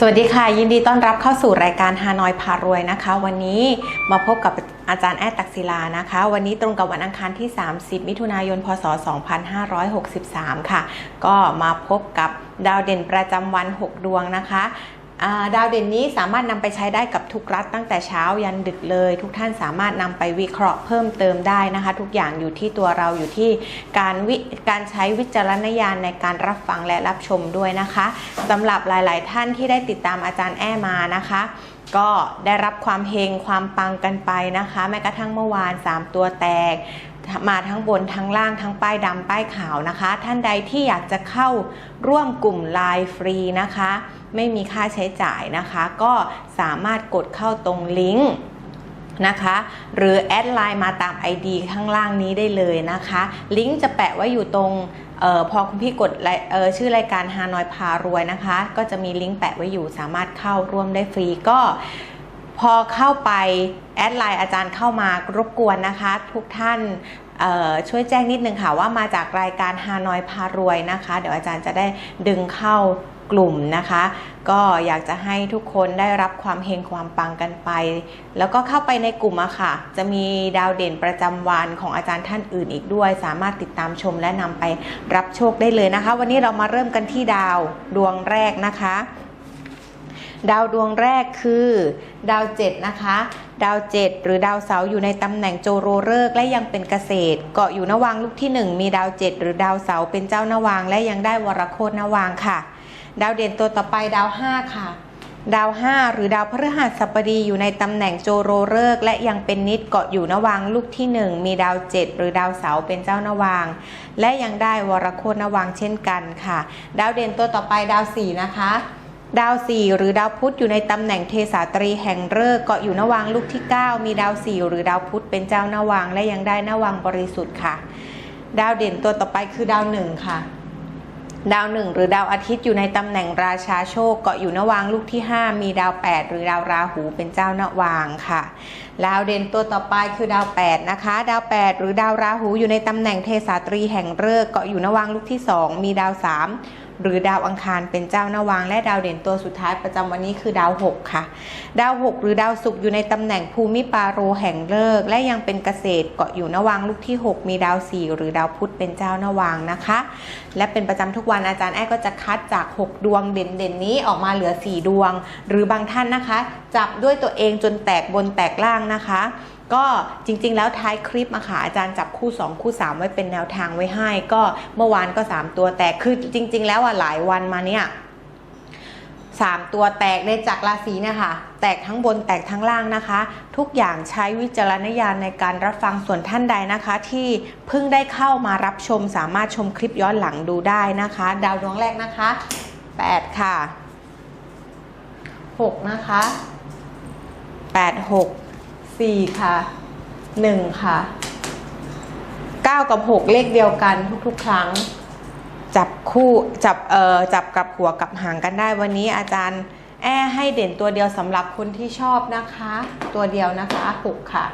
สวัสดีค่ะ ยินดีต้อนรับเข้าสู่รายการฮานอยพารวยนะคะ วันนี้มาพบกับอาจารย์แอดตักศิลานะคะ วันนี้ตรงกับวันอังคารที่ 30 มิถุนายน พศ 2563 ค่ะ ก็มาพบกับดาวเด่นประจำวัน 6 ดวงนะคะ ดาวเด่นนี้สามารถนำไปใช้ได้กับทุกรัฐตั้งแต่เช้ายันดึกเลย ทุกท่านสามารถนำไปวิเคราะห์เพิ่มเติมได้นะคะ ทุกอย่างอยู่ที่ตัวเราอยู่ที่การวิการใช้วิจารณญาณในการรับฟังและรับชมด้วยนะคะสำหรับหลาย ๆ ท่านที่ได้ติดตามอาจารย์แอ้มานะคะก็ได้รับความเฮงความปังกันไปนะคะ แม้กระทั่งเมื่อวาน 3 ตัวแตก มาทั้งบนทั้งล่างทั้งป้ายดำป้ายขาวนะคะ ท่านใดที่อยากจะเข้าร่วมกลุ่มไลน์ฟรีนะคะ ไม่มีค่าใช้จ่ายนะคะ ก็สามารถกดเข้าตรงลิงก์นะคะหรือแอดไลน์มาตาม ID ข้างล่างนี้ได้เลยนะคะ ลิงก์จะแปะไว้อยู่ตรงออพอคุณพี่กดออชื่อรายการฮานอยพารวยนะคะ ก็จะมีลิงก์แปะไว้อยู่สามารถเข้าร่วมได้ฟรีก็ พอเข้าไปแอดไลน์อาจารย์เข้ามารบกวนนะคะ ทุกท่านช่วยแจ้งนิดนึงค่ะว่ามาจากรายการฮานอยพารวยนะคะ เดี๋ยวอาจารย์จะได้ดึงเข้ากลุ่มนะคะ ก็อยากจะให้ทุกคนได้รับความเฮงความปังกันไป แล้วก็เข้าไปในกลุ่มอะค่ะ จะมีดาวเด่นประจำวันของอาจารย์ท่านอื่นอีกด้วย สามารถติดตามชมและนำไปรับโชคได้เลยนะคะ วันนี้เรามาเริ่มกันที่ดาวดวงแรกนะคะ ดาวดวงแรกคือ ดาวเจ็ดนะคะ ดาวเจ็ดหรือดาวเสาอยู่ในตำแหน่งโจโรเลิกและยังเป็นเกษตร เกาะอยู่นวางลูกที่หนึ่งมีดาวเจ็ดหรือดาวเสาเป็นเจ้านวางและยังได้วรโคตนวางค่ะ ดาวเด่นตัวต่อไปดาวห้าค่ะดาวห้าหรือดาวพฤหัสบดีอยู่ในตำแหน่งโจโรเลิกและยังเป็นนิดเกาะอยู่นวางลูกที่หนึ่งมีดาวเจ็ดหรือดาวเสาเป็นเจ้านวางและยังได้วรโคตนวางเช่นกันค่ะ ดาวเด่นตัวต่อไปดาวสี่นะคะ ดาวสี่หรือดาวพุธอยู่ในตำแหน่งเทสาตรีแห่งฤกษ์เกาะอยู่นวางลูกที่ 9 มีดาวสี่หรือดาวพุธเป็นเจ้านวางและยังได้นวางบริสุทธิ์ค่ะ ดาวเด่นตัวต่อไปคือดาวหนึ่งค่ะ ดาวหนึ่งหรือดาวอาทิตย์อยู่ในตำแหน่งราชาโชคเกาะอยู่นวางลูกที่ 5 มีดาว 8 หรือดาวราหูเป็นเจ้านวางค่ะดาวเด่นตัวต่อไปคือดาว 8 นะคะ ดาว 8 หรือดาวราหูอยู่ในตำแหน่งเทสาตรีแห่งฤกษ์เกาะอยู่นวางลูกที่ 2 มีดาว 3 หรือดาวอังคารเป็นเจ้านวาง และดาวเด่นตัวสุดท้ายประจำวันนี้คือดาว6ค่ะ ดาว 6 หรือดาวศุกร์อยู่ในตำแหน่งภูมิปาโรแห่งเลิก และยังเป็นเกษตรเกาะอยู่นวางลูกที่ 6 มีดาว 4 หรือดาวพุธเป็นเจ้านวางนะคะ และเป็นประจำทุกวันอาจารย์แอ้ก็จะคัดจาก 6 ดวงเด่นๆนี้ออกมาเหลือ 4 ดวง หรือบางท่านนะคะ จับด้วยตัวเองจนแตกบนแตกล่างนะคะ ก็จริงๆ แล้วท้ายคลิปอะค่ะอาจารย์จับคู่ 2 คู่ 3 ไว้เป็นแนวทางไว้ให้ ก็เมื่อวานก็ 3 ตัวแตกคือจริง ๆ แล้วอะหลายวันมาเนี่ยสามตัวแตกในจากราศีนี่ยค่ะแตกทั้งบนแตกทั้งล่างนะคะ ทุกอย่างใช้วิจารณญาณในการรับฟังส่วนท่านใดนะคะ ที่เพิ่งได้เข้ามารับชมสามารถชมคลิปย้อนหลังดูได้นะคะ ดาวดวงแรกนะคะ 8 ค่ะ 6 นะคะ 8 6 4ค่ะ1ค่ะ9กับ6เลขเดียวกันทุกๆ ครั้ง จับคู่จับเอ่อจับกับหัวกับหางกันได้วันนี้อาจารย์แอ้ให้เด่นตัวเดียวสำหรับคนที่ชอบนะคะ ตัวเดียวนะคะ6ค่ะ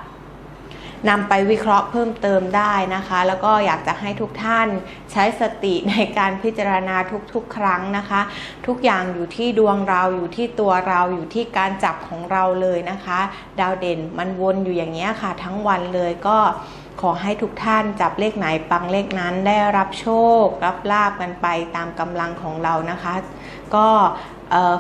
นำไปวิเคราะห์เพิ่มเติมได้นะคะ แล้วก็อยากจะให้ทุกท่านใช้สติในการพิจารณาทุกๆ ครั้งนะคะ ทุกอย่างอยู่ที่ดวงเราอยู่ที่ตัวเราอยู่ที่การจับของเราเลยนะคะ ดาวเด่นมันวนอยู่อย่างนี้ยค่ะ ทั้งวันเลยก็ขอให้ทุกท่านจับเลขไหนปังเลขนั้นได้รับโชครับลาบกันไปตามกำลังของเรานะคะ ก็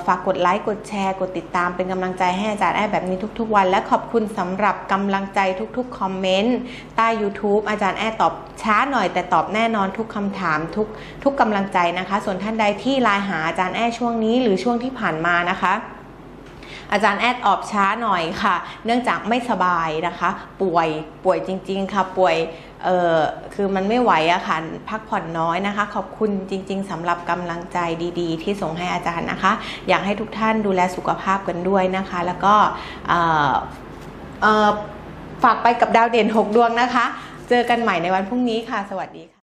ฝากกดไลค์ กดแชร์ กดติดตามเป็นกำลังใจให้อาจารย์แอ้แบบนี้ทุกๆวัน และขอบคุณสำหรับกำลังใจทุกๆคอมเมนต์ใต้ YouTube อาจารย์แอ้ตอบช้าหน่อย แต่ตอบแน่นอนทุกคำถามทุกทุกกำลังใจนะคะ ส่วนท่านใดที่ไลน์หาอาจารย์แอ้ช่วงนี้ หรือช่วงที่ผ่านมานะคะ อาจารย์แอดออกช้าหน่อยค่ะ เนื่องจากไม่สบายนะคะ ป่วยป่วยจริง ๆ ค่ะ ป่วยเออคือมันไม่ไหวอะค่ะพักผ่อนน้อยนะคะ ขอบคุณจริง ๆสำหรับกำลังใจดีๆ ที่ส่งให้อาจารย์นะคะ อยากให้ทุกท่านดูแลสุขภาพกันด้วยนะคะ แล้วก็เออเออฝากไปกับดาวเด่น 6 ดวงนะคะ เจอกันใหม่ในวันพรุ่งนี้ค่ะ สวัสดีค่ะ